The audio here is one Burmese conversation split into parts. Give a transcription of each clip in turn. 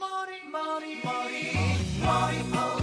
Mori, Mori, Mori, Mori, Mori.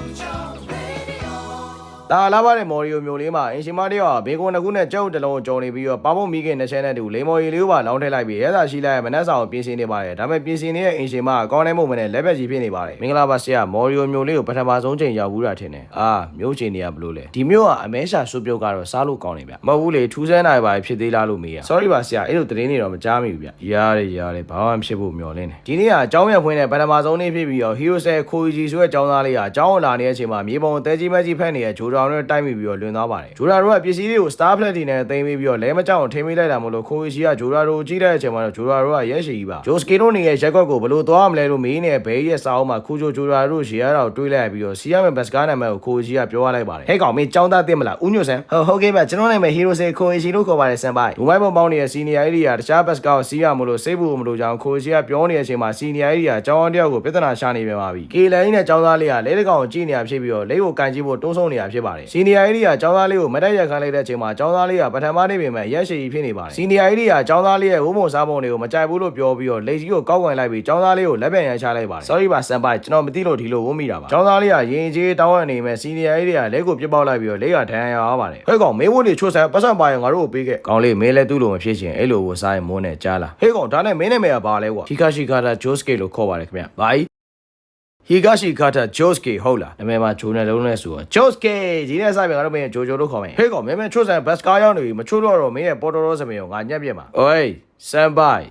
ဒါလာပါတဲ့မော်ရီယိုမျိုးလေးမှာအင်ရှင်မတယောက်ဘေကွန်တစ်ခုနဲ့ကြောက်တစ်လုံးကိုကြော်နေပြီးတော့ပါမုံမီးကနှစ်ချဲနဲ့တူလေမော်ရီလေးကိုပါလောင်းထည့်လိုက်ပြီးရဲသာရှိလိုက်မနှက်ဆောင်ကိုပြင်ဆင်နေပါတယ်ဒါပေမဲ့ပြင်ဆင်နေတဲ့အင်ရှင်မအကောင်းတဲ့မှုမနဲ့လက်ဘက်ကြီးဖြစ်နေပါတယ်မင်္ဂလာပါဆရာမော်ရီယိုမျိုးလေးကိုပထမဆုံးချိန်ရောက်ဘူးတာထင်တယ်အာမျိုးချိန်နေရဘလို့လဲဒီမျိုးကအမဲရှာစုပ်ပြုတ်ကတော့စားလို့ကောင်းနေဗျမဟုတ်ဘူးလေထူးဆန်းနိုင်ပါဖြစ်သေးလားလို့မေးရ sorry ပါဆရာအဲ့လိုသတင်းတွေတော့မကြားမိဘူးဗျရတယ်ရတယ်ဘာမှမဖြစ်ဖို့မျှော်လင့်တယ်ဒီနေ့ကအကြောင်းရဖွင့်တဲ့ပထမဆုံးနေ့ဖြစ်ပြီးတော့ Hero ဆယ်ခိုဂျီဆိုတဲ့အကြောင်းသားလေးကအကြောင်းလာနေတဲ့အချိန်မှာမြေပုံတဲကြီးမကြီးဖက်နေတဲ့ဂျိုဒေါင်နဲ့တိုက်မိပြီးတော့လွင်သွားပါတယ်ဂျိုဒါတို့ကပစ္စည်းတွေကို Star Flat တွေနဲ့သိမ်းပြီးပြီးတော့လဲမကြောက်အောင်ထိမိလိုက်တာမို့လို့ခိုဂျီကဂျိုဒါတို့ကြည့်တဲ့အချိန်မှာတော့ဂျိုဒါတို့ကရဲရှိကြီးပါဂျိုစကီတို့နေရဲ့ရက်ကွက်ကိုဘယ်လိုသွားမလဲလို့မေးနေတဲ့ဘေးရဲ့စာအုပ်မှာခူဂျိုဂျိုဒါတို့ရေရတာကိုတွေးလိုက်ပြီးတော့စီရမယ်ဘတ်စကားနာမည်ကိုခိုဂျီကပြောလိုက်ပါတယ်ဟဲ့ကောင်မင်းចောင်းသားတင်မလားဦးညွတ်ဆန်ဟုတ်ဟုတ်ကဲ့ဗျကျွန်တော်နာမည် Hero ဆယ်ခိုဂျီလို့ခေါ်ပါတယ်ဆန်ပိုင်မိုဘိုင်းပုံပေါင်းနေတဲ့ senior area တခြားဘတ်စကားကိုစီးရမလို့စိတ်ဘူးမလို့ကြောင်းခိုဂျီကပြောနေတဲ့အချိန်မှာ senior area ကျောင်းအောင်တယောက်ကိုပြဿနာရှာနေပြန်ပါပြီကေလိုင်းနဲ့ကျောင်းသားလေးကလဲတကောင်ကိုကြည့်နေတာဖြစ်ပြီးတော့လက်ကိုကန်ကြည့်ဖို့တွန်းဆုံနေတာဖြစ်ပါတယ် senior area ကျောင်းသားလေးကိုမတက်ရက်ခံလိုက်တဲ့အချိန်မှာကျောင်းသားလေးကပထမနေ့ပြင်မဲ့ရက်ရှိကြီးဖြစ်နေပါတယ် senior area ကျောင်းသားလေးရဲ့ဝုံမုံစားပုံတွေကိုမကြိုက်ဘူးလို့ပြောပြီးတော့လက်ကြီးကိုကောက်ဝင်လိုက်ပြီးကျောင်းသားလေးကိုလက်ပြန်ရန်ချလိုက်ပါတယ် sorry ပါစံပိုင်ကျွန်တော်မသိလို့ဒီလိုဝုံမိတာပါကျောင်းသားလေးကရင်ကြီးတောင်းရနေမဲ့ senior area လက်ကိုပြစ်ပေါက်လိုက်ပြီးတော့လက်ရဒဏ်ရာရပါတယ်ဟဲ့ကောင်မင်းဝတ်တွေချွတ်ဆန်ပတ်စံပါရင်ငါတို့ကိုပေးခဲ့ကောင်လေးမင်းလည်းသူ့လိုမဖြစ်ရှင်အဲ့လိုဝစားရင်မိုးနဲ့ကြားလာဟဲ့ကောင်ဒါနဲ့မင်းနာမည်ကဘာလဲကွာဟီကာရှိကာတာဂျိုစကေလို့ခေါ်ပါတယ်ခင်ဗျဘာကြီး ဟီဂါရှိကာတာဂျိုစကေဟုတ်လားနာမည်မှာဂျိုနယ်လုံးနဲ့ဆိုတော့ဂျိုစကေဒီနေ့စပြင်ငါတို့မင်းဂျိုဂျိုလို့ခေါ်မယ်ဟေးကောင်မင်းမချွတ်ဆန်ဘတ်စကားရောက်နေပြီမချွတ်တော့တော့မင်းရဲ့ပေါ်တော်တော်စပင်ကိုငါညက်ပြစ်မှာအိုးစမ်ဘိုင်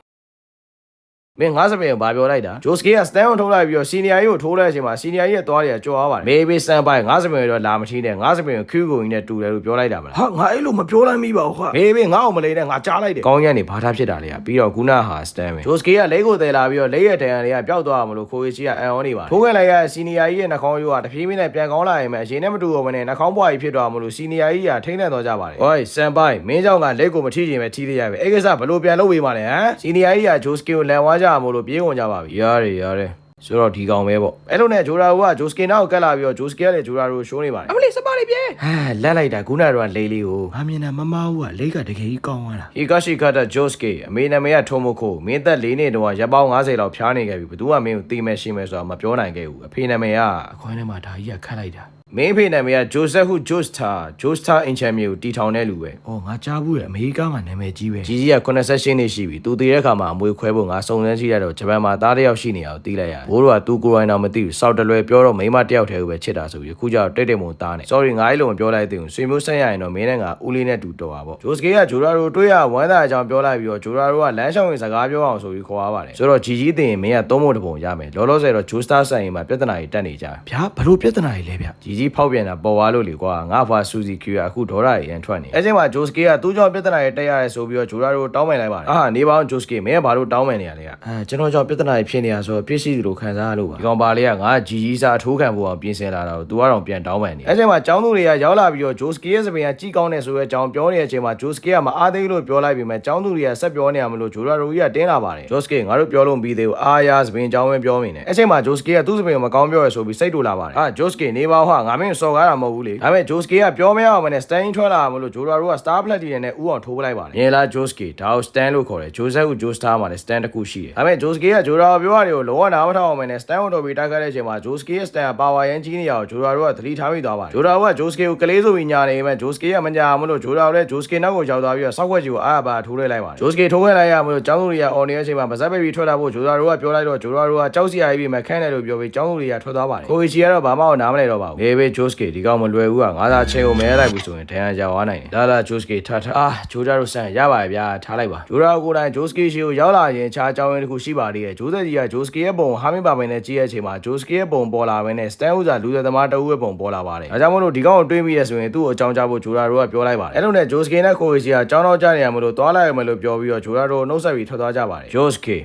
မင်းငါစပင်ကိုဘာပြောလိုက်တာဂျိုစကေကစတန်ကိုထိုးလိုက်ပြီးတော့စီနီယာကြီးကိုထိုးလိုက်တဲ့အချိန်မှာစီနီယာကြီးရဲ့သွားတွေကကြော်သွားပါတယ်မေဘီစမ်ဘိုင်ငါစပင်ကိုတော့လာမထီးနဲ့ငါစပင်ကိုခူးကိုကြီးနဲ့တူတယ်လို့ပြောလိုက်တာမလားဟာငါအဲ့လိုမပြောလိုက်မိပါဘူးခါမေဘီငါ့ကိုမလေးနဲ့ငါကြားလိုက်တယ်ကောင်းရန်နေဘာသာဖြစ်တာလေပြီးတော့ခုနဟာစတန်ပဲဂျိုစကေကလက်ကိုတယ်လာပြီးတော့လက်ရဲ့တန်ရန်တွေကပျောက်သွားမှာလို့ခိုးကြီးကအန်အောနေပါထိုးခဲ့လိုက်ရစီနီယာကြီးရဲ့နှာခေါင်းရိုးကတဖြည်းဖြည်းနဲ့ပြန်ကောင်းလာရင်ပဲအရင်နဲ့မတူတော့ဘဲနဲ့နှာခေါင်းပွားကြီးဖြစ်သွားမှာလို့စီနီယာကြီးကထိမ့်နေတော့ကြပါတယ်ဟိုစမ်ဘိုင်မင်းကြောင့်ကလက်ကိုမထိချင်ပဲထိသေးရပဲအဲ့ကိစ္စဘလို့ပြန်လုပ်ပေးမှလဲဟမ်စီနီယာကြီးကဂျိုစကေကိုလန်ဝါကြမှာလို့ပြေးဝင်ကြပါပြီရတယ်ရတယ်ဆိုတော့ဒီကောင်ပဲပေါ့အဲ့လိုနဲ့ဂျိုရာကဂျိုစကေနာကိုကတ်လာပြီးတော့ဂျိုစကေကလည်းဂျိုရာကိုရှိုးနေပါတယ်အမလေးစပါလေးပြေဟာလက်လိုက်တာခုနကတော့လေးလေးကိုငါမြင်တာမမဟုတ်ကလိတ်ကတကယ်ကြီးကောင်းသွားတာဟီကာရှိကာတာဂျိုစကေအမေနာမည်ကထုံမခိုမင်းသက်၄နှစ်တုန်းကရပ်ပေါင်း90လောက်ဖျားနေခဲ့ပြီဘယ်သူမှမင်းကိုတီးမဲ့ရှိမဲ့ဆိုတာမပြောနိုင်ခဲ့ဘူးအဖေနာမည်ကအခွင့်ထဲမှာဒါကြီးကခတ်လိုက်တာ မင်းဖေနာမည်ကဂျိုဆက်ဟူဂျိုစတာဂျိုစတာအင်ချန်မီကိုတီထောင်တဲ့လူပဲ။အော်ငါကြားဘူးရဲ့အမေရိကမှာနာမည်ကြီးပဲ။ကြီးကြီးက88နှစ်ရှိပြီ။သူတည်တဲ့ခါမှာအမွေခွဲဖို့ငါစုံစမ်းကြည့်ရတော့ဂျပန်မှာသားတစ်ယောက်ရှိနေအောင်တီးလိုက်ရတယ်။ဘိုးတို့ကသူကိုယ်တိုင်တော့မသိဘူး။စောက်တလွယ်ပြောတော့မိမတစ်ယောက်တည်းကိုပဲချစ်တာဆိုပြီးအခုကျတော့တိတ်တိတ်မုံသားနေ။ sorry ငါအဲ့လိုမပြောလိုက်သေးဘူး။ဆွေမျိုးဆက်ရရင်တော့မင်းနဲ့ငါဦးလေးနဲ့တူတော်ပါပေါ့။ဂျိုစကေကဂျိုရာရိုတွေ့ရဝမ်းသာအကြောင်းပြောလိုက်ပြီးတော့ဂျိုရာရိုကလမ်းလျှောက်ဝင်စကားပြောအောင်ဆိုပြီးခေါ်ရပါတယ်။ဆိုတော့ဂျီကြီးတင်ရင်မင်းကသုံးဖို့တပုံရမယ်။လောလောဆယ်တော့ဂျိုစတာဆိုင်ရင်မှာပြဿနာတွေတက်နေကြ။ဗျာဘလို့ပြဿနာတွေလဲဗျ။ဂျီကြီးကြီးဖောက်ပြန်တာပေါ်ွားလို့လေကွာငါဖာဆူစီကီယာအခုဒေါ်လာရန်ထွက်နေအဲ့ချိန်မှာဂျိုစကေကသူ့ကြောင့်ပြဿနာတွေတက်ရတယ်ဆိုပြီးတော့ဂျိုရာတို့တောင်းပန်လိုက်ပါတယ်အာနေပေါင်းဂျိုစကေမင်းကဘာလို့တောင်းပန်နေရလဲကအဲကျွန်တော်ကြောင့်ပြဿနာတွေဖြစ်နေရဆိုတော့ပြည့်စည်သူလိုခံစားရလို့ပါဒီကောင်ပါလေးကငါဂျီကြီးစာထိုးခံဖို့အောင်ပြင်ဆင်လာတာကိုသူကတော့ပြန်တောင်းပန်နေအဲ့ချိန်မှာကျောင်းသူတွေကရောက်လာပြီးတော့ဂျိုစကေရဲ့စပင်ကကြီးကောင်းနေဆိုတော့ကျောင်းပြောနေတဲ့အချိန်မှာဂျိုစကေကမအားသေးလို့ပြောလိုက်ပြီးမှကျောင်းသူတွေကဆက်ပြောနေရမလို့ဂျိုရာတို့ကြီးကတင်းလာပါတယ်ဂျိုစကေငါတို့ပြောလို့မပြီးသေးဘူးအာရစပင်ကျောင်းဝင်ပြောမိနေအဲ့ချိန်မှာဂျိုစကေကသူ့စပင်ကိုမကောင်းပြောရဆိုပြီးစိတ်တူလာပါတယ်အာဂျိုစကေနေပါဟာငမင်းစော်ကားတာမဟုတ်ဘူးလေဒါပေမဲ့ဂျိုစကေကပြောမရအောင်မနဲ့စတန်ထွက်လာမလို့ဂျိုရာတို့က Star Plat တွေနဲ့ဥအောင်ထိုးပလိုက်ပါတယ်။ငယ်လာဂျိုစကေဒါကို Stan လို့ခေါ်တယ်။ဂျိုဆက်ကိုဂျိုစတာမှာလည်း Stan တစ်ခုရှိတယ်။ဒါပေမဲ့ဂျိုစကေကဂျိုရာကိုပြောရတယ်ကိုလောကနာမထောက်အောင်မနဲ့ Stan ကိုတော်ပြီးတိုက်ခိုက်တဲ့အချိန်မှာဂျိုစကေရဲ့ Stan ကပါဝါရန်ကြီးနေရအောင်ဂျိုရာတို့ကသတိထားမိသွားပါတယ်။ဂျိုရာကဂျိုစကေကိုကလေးဆိုပြီးညာနေမှဂျိုစကေကမညာမလို့ဂျိုရာလည်းဂျိုစကေနောက်ကိုရောက်သွားပြီးတော့စောက်ွက်ကြီးကိုအားပါထိုးလိုက်လိုက်ပါတယ်။ဂျိုစကေထိုးခဲ့လိုက်ရမလို့ကျောင်းသူတွေကအော်နေတဲ့အချိန်မှာပါဇက်ပဲပြီးထွက်လာဖို့ဂျိုရာတို့ကပြောလိုက်တော့ဂျိုရာတို့ကကြောက်စီရပြီးမှခန်းတယ်လို့ပြောပြီးကျောင်းသူတွေကထွက်သွားပါတယ်။ကိုဝီချီကတော့ဘာမှနားမလဲတော့ပါဘူး။ဘေဘေဂျိုစကေဒီကောင်မလွယ်ဘူးကငါသာချင်းကိုမဲလိုက်ဘူးဆိုရင်ဒဏ်ရာကြွားနိုင်တယ်။ဒါလာဂျိုစကေထားထားအာဂျိုဒါတို့ဆန်ရပါရဲ့ဗျာထားလိုက်ပါဂျိုဒါကိုယ်တိုင်ဂျိုစကေရှိကိုရောက်လာရင်ခြားကြောင်းရင်းတစ်ခုရှိပါသေးတယ်ဂျိုးဆက်ကြီးကဂျိုစကေရဲ့ပုံဟာမင်းပါပင်နဲ့ကြည့်ရဲ့အချိန်မှာဂျိုစကေရဲ့ပုံပေါ်လာပင်နဲ့စတန်ဥစာလူသက်သမားတအုပ်ရဲ့ပုံပေါ်လာပါတယ်ဒါကြောင့်မလို့ဒီကောင်ကိုတွေးမိရဆိုရင်သူ့ကိုအကြောင်းကြားဖို့ဂျိုဒါတို့ကပြောလိုက်ပါတယ်အဲ့လိုနဲ့ဂျိုစကေနဲ့ကိုဝီစီကကြောင်းတော့ကြားနေရမလို့သွားလိုက်ရမလို့ပြောပြီးတော့ဂျိုဒါတို့နှုတ်ဆက်ပြီးထွက်သွားကြပါတယ်ဂျိုစကေ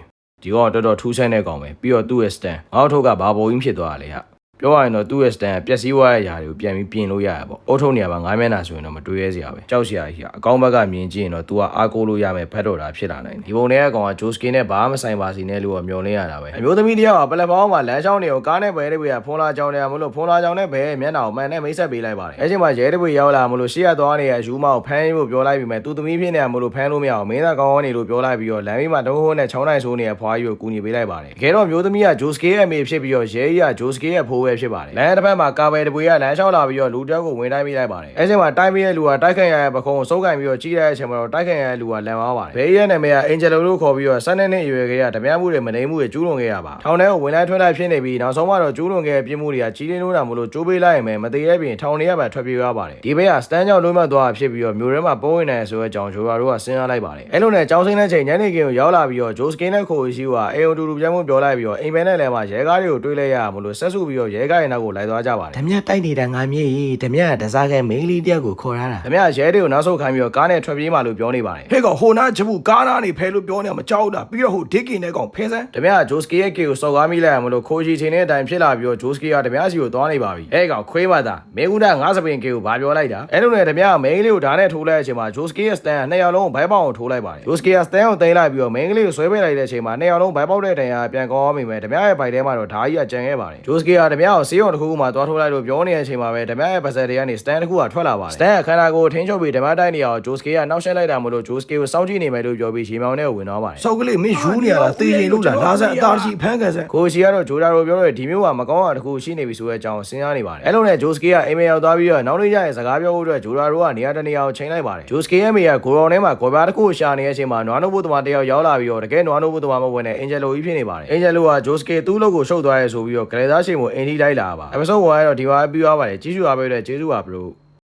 ဒီကောင်တော်တော်ထူးဆန်းတဲ့ကောင်ပဲပြီးတော့သူ့ရဲ့စတန်ငေါ့ထုတ်ကဘာပေါ်ကြီးဖြစ်သွားတာလဲဟာ ပြောရရင်တော့သူ့ရဲ့ stand ကပျက်စီးသွားတဲ့ຢာတွေကိုပြန်ပြီးပြင်လို့ရရပေါ့အုတ်ထုံနေရာမှာငားမျက်နှာဆိုရင်တော့မတွေးရဲစရာပဲကြောက်စရာကြီးကအကောင်းဘက်ကမြင်ကြည့်ရင်တော့ तू ကအားကိုးလို့ရမယ်ဖတ်တော့တာဖြစ်လာနိုင်တယ်ဒီပုံတွေကကောင်က Josuke နဲ့ဘာမှမဆိုင်ပါစီနဲ့လို့မျောလင်းရတာပဲအမျိုးသမီးတယောက်ကပလက်ဖောင်းမှာလမ်းလျှောင်းတွေကိုကားနဲ့ဘဲတဲ့ဘွေကဖုန်းလာကြောင်းနေရမလို့ဖုန်းလာကြောင်းနဲ့ဘဲမျက်နှာကိုမှန်နဲ့မိတ်ဆက်ပေးလိုက်ပါတယ်အဲချိန်မှာရဲတဲ့ဘွေရောက်လာမလို့ရှေ့ရသွားနေရယူမကိုဖမ်းဖို့ပြောလိုက်ပြီးမဲ့သူသမီးဖြစ်နေရမလို့ဖမ်းလို့မရအောင်မင်းသားကောင်းကောင်းနေလို့ပြောလိုက်ပြီးတော့လမ်းဘေးမှာတုံးဟုန်းနဲ့ချောင်းနိုင်ဆိုးနေရဖွားကြီးကိုကူညီပေးလိုက်ပါတယ်တကယ်တော့မျိုးသမီးက Josuke ရဲ့အမေဖြစ်ပြီးတော့ရဲကြီးက Josuke ရဲ့ဖိုးပဲဖြစ်ပါတယ်လမ်းတစ်ဖက်မှာကာဘယ်တပွေကလမ်းလျှောက်လာပြီးတော့လူတယောက်ကိုဝင်တိုင်းပေးလိုက်ပါတယ်အဲချိန်မှာတိုင်းပေးတဲ့လူကတိုက်ခိုက်ရတဲ့ပခုံးကိုစုပ်ကန်ပြီးတော့ကြီးတဲ့အချိန်မှာတော့တိုက်ခိုက်ရတဲ့လူကလန်သွားပါတယ်ဘဲရဲ့နာမည်က Angelo လို့ခေါ်ပြီးတော့12နှစ်အရွယ်ကလေးကဓမြမှုတွေမနေမှုတွေကျူးလွန်ခဲ့ရပါထောင်ထဲကိုဝင်လိုက်ထွက်လိုက်ဖြစ်နေပြီးနောက်ဆုံးမှတော့ကျူးလွန်ခဲ့တဲ့ပြစ်မှုတွေကကြီးလင်းလို့တာမလို့ကျိုးပေးလိုက်ရင်ပဲမသေးတဲ့ပြင်ထောင်ထဲကပဲထွက်ပြေးရပါတယ်ဒီဘက်ကစတန်းကြောင့်လုံးမသွားဖြစ်ပြီးတော့မျိုးထဲမှာပုံဝင်နေဆိုတဲ့အကြောင်းဂျိုရာတို့ကစဉ်းစားလိုက်ပါတယ်အဲ့လိုနဲ့ကြောင်းစင်းတဲ့ချိန်ညနေခင်းကိုရောက်လာပြီးတော့ဂျိုစကင်းနဲ့ခိုရှိကအေယုံတူတူပြန်မှုပြောလိုက်ပြီးတော့အိမ်ဘဲနဲ့လည်းမှရဲကားတွေကိုတွေးလိုက်ရမလို့ဆက်စုပြီးတော့ရဲကားရဲ့နောက်ကိုလိုက်သွားကြပါတယ်ဓမြတိုက်နေတာငါမြေကြီးဓမြကတစားကဲမိန်းကလေးတယောက်ကိုခေါ်ရတာဓမြရဲတွေကိုနောက်ဆုတ်ခိုင်းပြီးတော့ကားနဲ့ထွက်ပြေးမှလို့ပြောနေပါတယ်ဟဲ့ကောင်ဟိုနာချဘူးကားနာနေဖဲလို့ပြောနေမှာမကြောက်တာပြီးတော့ဟိုဒစ်ကင်နဲ့ကောင်ဖဲစမ်းဓမြကဂျိုစကီရဲ့ကေကိုစော်ကားမိလိုက်ရမလို့ခိုးချီချိန်တဲ့အတိုင်းဖြစ်လာပြီးတော့ဂျိုစကီကဓမြစီကိုသွားနေပါပြီအဲ့ကောင်ခွေးမသားမေကုဒငါးစပင်ကေကိုဘာပြောလိုက်တာအဲ့လိုနဲ့ဓမြကမိန်းကလေးကိုဓာတ်နဲ့ထိုးလိုက်တဲ့အချိန်မှာဂျိုစကီရဲ့စတန်ကနှစ်ယောက်လုံးကိုဘိုက်ပေါက်ကိုထိုးလိုက်ပါတယ်ဂျိုစကီကစတန်ကိုသိမ်းလိုက်ပြီးတော့မိန်းကလေးကိုဆွဲပေးလိုက်တဲ့အချိန်မှာနှစ်ယောက်လုံးဘိုက်ပေါက်တဲ့တန်ရာပြန်ကောင်းမိမယ်ဓမြရဲ့ဘိုက်ထဲမှာတော့ဓာကြီးကကြံခဲ့ပါတယ်ဂျိုစကီကဓမြကိုဆေးရုံတစ်ခုခုမှာသွားထိုးလိုက်လို့ပြောနေတဲ့အချိန်မှာပဲဓမြရဲ့ပါဇက်တွေကနေစတန်တစ်ခုကထွက်လာပါတယ်စတန်ကခန္ဓာကိုယ်ကိုထိန်းချုပ်ပြီးဓမြတိုက်နေအောင်ဂျိုစကီကနှောက်ယှက်လိုက်တာမို့လို့ဂျိုစကီကိုစောင့်ကြည့်နေမယ်လို့ပြောပြီးရေမောင်ထဲကိုဝင်သွားပါတယ်ဆောက်ကလေးမင်းယူနေရတာတေးရင်လို့လားလာစမ်းအသားရှိဖမ်းကန်စမ်းကိုရှိကတော့ဂျိုဒါရိုပြောတဲ့ဒီမျိုးကမကောင်းတာတခုရှိနေပြီဆိုတဲ့အကြောင်းစဉ်းစားနေပါတယ်အဲ့လိုနဲ့ဂျိုစကီကအိမ်မရောက်သွားပြီးတော့နောက်နေ့ကျရင်စကားပြောဖို့အတွက်ဂျိုဒါရိုကနေရာတနေရာကိုချိန်လိုက်ပါတယ်ဂျိုစကီရဲ့မိကဂိုရောင်ထဲမှာဂေါ်ပြားတစ်ခုကိုရှာနေတဲ့အချိန်မှာနွားနို့ဘုသမားတယောက်ရောက်လာပြီးတော့တကယ်နွားနို့ဘုသမားမဝင်တဲ့အင်ဂျယ်လိုကြီးဖြစ်နေပါတယ်အင်ဂျယ်လိုကဂျိုစကီသူ့လုပ်ကိုရှုပ်သွားရဲဆိုပြီးတော့ဂလေသားရှင်ကိုအင်တီလိုက်လာပါအပစုံဝင်ကတော့ဒီမှာပြီးသွားပါတယ်ကြီးစုအားပေးတဲ့ကျေးဇူးပါဘလို့